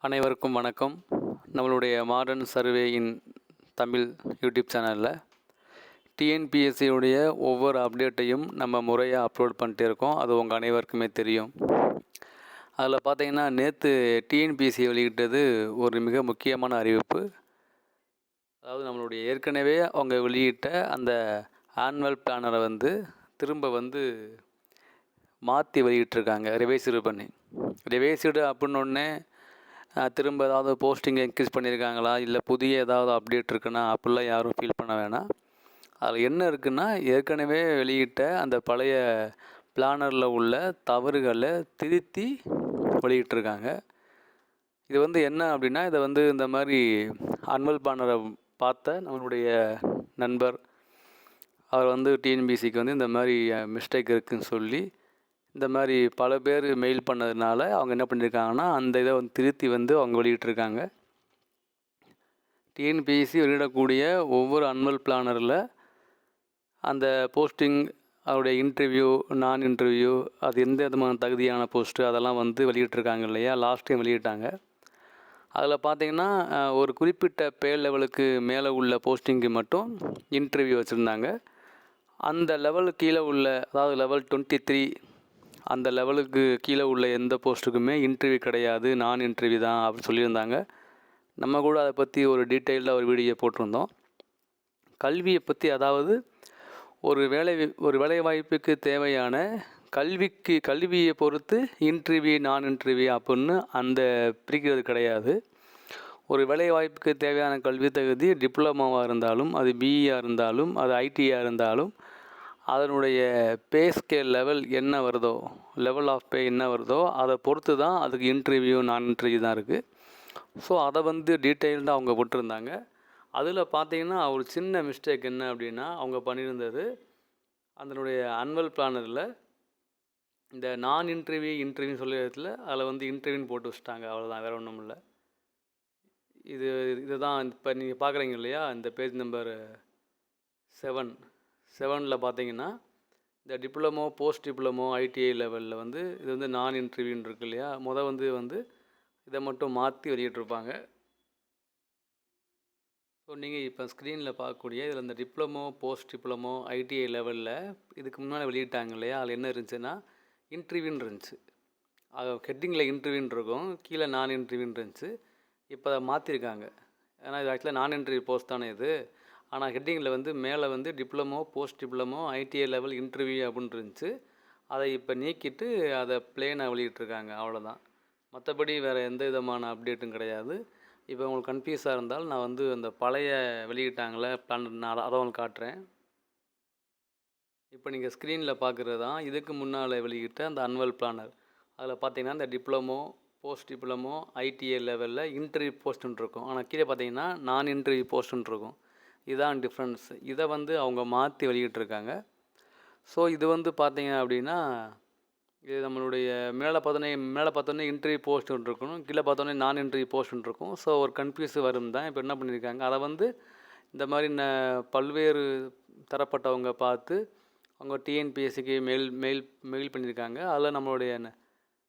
அனைவருக்கும் வணக்கம். நம்மளுடைய modern survey in Tamil YouTube சேனலில் டிஎன்பிஎஸ்சியுடைய ஒவ்வொரு அப்டேட்டையும் நம்ம முறையாக அப்லோட் பண்ணிட்டே இருக்கோம். அது உங்கள் அனைவருக்குமே தெரியும். அதில் பார்த்தீங்கன்னா நேற்று டிஎன்பிஎஸ்சி வெளியிட்டது ஒரு மிக முக்கியமான அறிவிப்பு. அதாவது நம்மளுடைய ஏற்கனவே அவங்க வெளியிட்ட அந்த ஆனுவல் பிளானரை வந்து திரும்ப வந்து மாற்றி வெளியிட்டிருக்காங்க. ரிவைசிடு பண்ணி. ரிவைஸ்டு அப்படின்னொடனே திரும்ப ஏதாவது போஸ்டிங் இன்க்ரீஸ் பண்ணியிருக்காங்களா இல்லை புதிய ஏதாவது அப்டேட் இருக்குன்னா அப்படிலாம் யாரும் ஃபீல் பண்ண வேணாம். அதில் என்ன இருக்குன்னா ஏற்கனவே வெளியிட்ட அந்த பழைய பிளானரில் உள்ள தவறுகளை திருத்தி வெளியிட்டிருக்காங்க. இது வந்து என்ன அப்படின்னா இதை வந்து இந்த மாதிரி அன்வல் பிளானரை பார்த்த நம்மளுடைய நண்பர் அவர் வந்து டிஎன்பிசிக்கு வந்து இந்த மாதிரி மிஸ்டேக் இருக்குதுன்னு சொல்லி இந்த மாதிரி பல பேர் மெயில் பண்ணதுனால அவங்க என்ன பண்ணியிருக்காங்கன்னா அந்த இதை வந்து திருத்தி வந்து அவங்க வெளியிட்டிருக்காங்க. டிஎன்பிஎஸ்சி வெளியிடக்கூடிய ஒவ்வொரு அன்வல் பிளானரில் அந்த போஸ்டிங் அவருடைய இன்டர்வியூ நான் இன்டர்வியூ அது எந்த விதமான தகுதியான போஸ்ட்டு அதெல்லாம் வந்து வெளியிட்டிருக்காங்க இல்லையா? லாஸ்ட் டைம் வெளியிட்டாங்க. அதில் பார்த்திங்கன்னா ஒரு குறிப்பிட்ட பே லெவலுக்கு மேலே உள்ள போஸ்டிங்கு மட்டும் இன்டர்வியூ வச்சுருந்தாங்க. அந்த லெவலுக்கு கீழே உள்ள அதாவது லெவல் டுவெண்ட்டி த்ரீ அந்த லெவலுக்கு கீழே உள்ள எந்த போஸ்ட்டுக்குமே இன்டர்வியூ கிடையாது நான் இன்டர்வியூ தான் அப்படின்னு சொல்லியிருந்தாங்க. நம்ம கூட அதை பற்றி ஒரு டீட்டெயிலாக ஒரு வீடியோ போட்டிருந்தோம். கல்வியை பற்றி அதாவது ஒரு வேலை ஒரு வேலை வாய்ப்புக்கு தேவையான கல்விக்கு கல்வியை பொறுத்து இன்டர்வியூ நான் இன்டர்வியூ அப்படின்னு அந்த பிரிக்கிறது கிடையாது. ஒரு வேலை வாய்ப்புக்கு தேவையான கல்வி தகுதி டிப்ளமாவாக இருந்தாலும் அது பிஇயாக இருந்தாலும் அது ஐடியாக இருந்தாலும் அதனுடைய பே ஸ்கேல் லெவல் என்ன வருதோ லெவல் ஆஃப் பே என்ன வருதோ அதை பொறுத்து தான் அதுக்கு இன்டர்வியூ நான் இன்டர்வியூ தான் இருக்குது ஸோ அதை வந்து டீட்டெயில்டாக அவங்க போட்டிருந்தாங்க. அதில் பார்த்தீங்கன்னா ஒரு சின்ன மிஸ்டேக் என்ன அப்படின்னா அவங்க பண்ணியிருந்தது அதனுடைய அன்வல் பிளானரில் இந்த நான் இன்டர்வியூ இன்டர்வியூ சொல்லி இடத்துல அதில் வந்து இன்டர்வியூன்னு போட்டு வச்சுட்டாங்க. அவ்வளோதான் வேறு ஒன்றும் இல்லை. இது இதுதான் இப்போ நீங்கள் பார்க்குறீங்க இல்லையா இந்த பேஜ் நம்பர் செவன் செவனில் பார்த்தீங்கன்னா இந்த டிப்ளமோ போஸ்ட் டிப்ளமோ ஐடிஐ லெவலில் வந்து இது வந்து நான் இன்டர்வியூன்னு இருக்கு இல்லையா? மொதல் வந்து வந்து இதை மட்டும் மாற்றி வெளியிட்ருப்பாங்க ஸோ நீங்கள் இப்போ ஸ்க்ரீனில் பார்க்கக்கூடிய இதில் இந்த டிப்ளமோ போஸ்ட் டிப்ளமோ ஐடிஐ லெவலில் இதுக்கு முன்னால் வெளியிட்டாங்க இல்லையா? அதில் என்ன இருந்துச்சுன்னா இன்டர்வியூன்னு இருந்துச்சு. அது ஹெட்டிங்கில் இன்டர்வியூன்னு இருக்கும். கீழே நான் இன்டர்வியூன்னு இருந்துச்சு. இப்போ அதை மாற்றிருக்காங்க ஏன்னா இது ஆக்சுவலாக நான் இன்டர்வியூ போஸ்ட் தானே இது. ஆனால் ஹெட்டிங்கில் வந்து மேலே வந்து diploma post diploma ITI level interview அப்படின்னு இருந்துச்சு. அதை இப்போ நீக்கிட்டு அதை பிளேனாக வெளியிட்ருக்காங்க அவ்வளோதான் மற்றபடி வேறு எந்த விதமான அப்டேட்டும் கிடையாது. இப்போ உங்களுக்கு கன்ஃபியூஸாக இருந்தால் நான் வந்து அந்த பழைய வெளியிட்டாங்களே பிளான் நான் அதை உங்களுக்கு காட்டுறேன். இப்போ நீங்கள் ஸ்க்ரீனில் பார்க்குறது தான். இதுக்கு முன்னால் வெளியிட்ட அந்த அன்வல் பிளானர் அதில் பார்த்தீங்கன்னா இந்த டிப்ளமோ போஸ்ட் டிப்ளமோ ஐடிஐ லெவலில் இன்டர்வியூ போஸ்ட்டுன்னு இருக்கும். ஆனால் கீழே பார்த்தீங்கன்னா நான் இன்டர்வியூ போஸ்ட்டுன்னு இருக்கும். இதுதான் டிஃப்ரென்ஸ் இதை வந்து அவங்க மாற்றி வெளியிட்ருக்காங்க ஸோ இது வந்து பார்த்தீங்க அப்படின்னா இது நம்மளுடைய மேலே பார்த்தோன்னே மேலே பார்த்தோன்னே இன்டர்வியூ போஸ்ட் ஒன்று இருக்கணும் கீழே பார்த்தோன்னே நான் இன்டர்வியூ போஸ்ட் ஒன்று இருக்கும். ஸோ ஒரு கன்ஃபியூஸ் வரும் தான். இப்போ என்ன பண்ணியிருக்காங்க? அதை வந்து இந்த மாதிரி ந பல்வேறு தரப்பட்டவங்க பார்த்து அவங்க டிஎன்பிஎஸ்சிக்கு மெயில் மெயில் மெயில் பண்ணியிருக்காங்க. அதில் நம்மளுடைய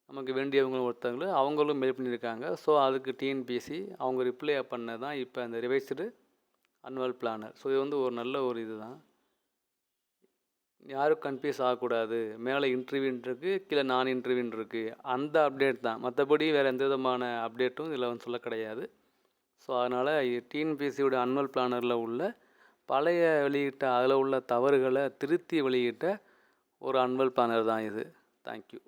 நமக்கு வேண்டியவங்களும் ஒருத்தவங்களும் அவங்களும் மெயில் பண்ணியிருக்காங்க. ஸோ அதுக்கு டிஎன்பிஎஸ்சி அவங்க ரிப்ளை பண்ண தான் இப்போ அந்த ரிவைஸ்டு அனுவல் பிளானர் ஸோ இது வந்து ஒரு நல்ல ஒரு இது தான் யாரும் கன்ஃபியூஸ் ஆகக்கூடாது. மேலே இன்டர்வியூன் இருக்குது கீழே நான் இன்டர்வியூன் இருக்குது அந்த அப்டேட் தான். மற்றபடி வேறு எந்த விதமான அப்டேட்டும் இதில் வந்து சொல்ல கிடையாது. ஸோ அதனால் டிஎன்பிஎஸ்சியோட அனுவல் பிளானரில் உள்ள பழைய வெளியிட்ட அதில் உள்ள தவறுகளை திருத்தி வெளியிட்ட ஒரு அன்வல் பிளானர் தான் இது. தேங்க்யூ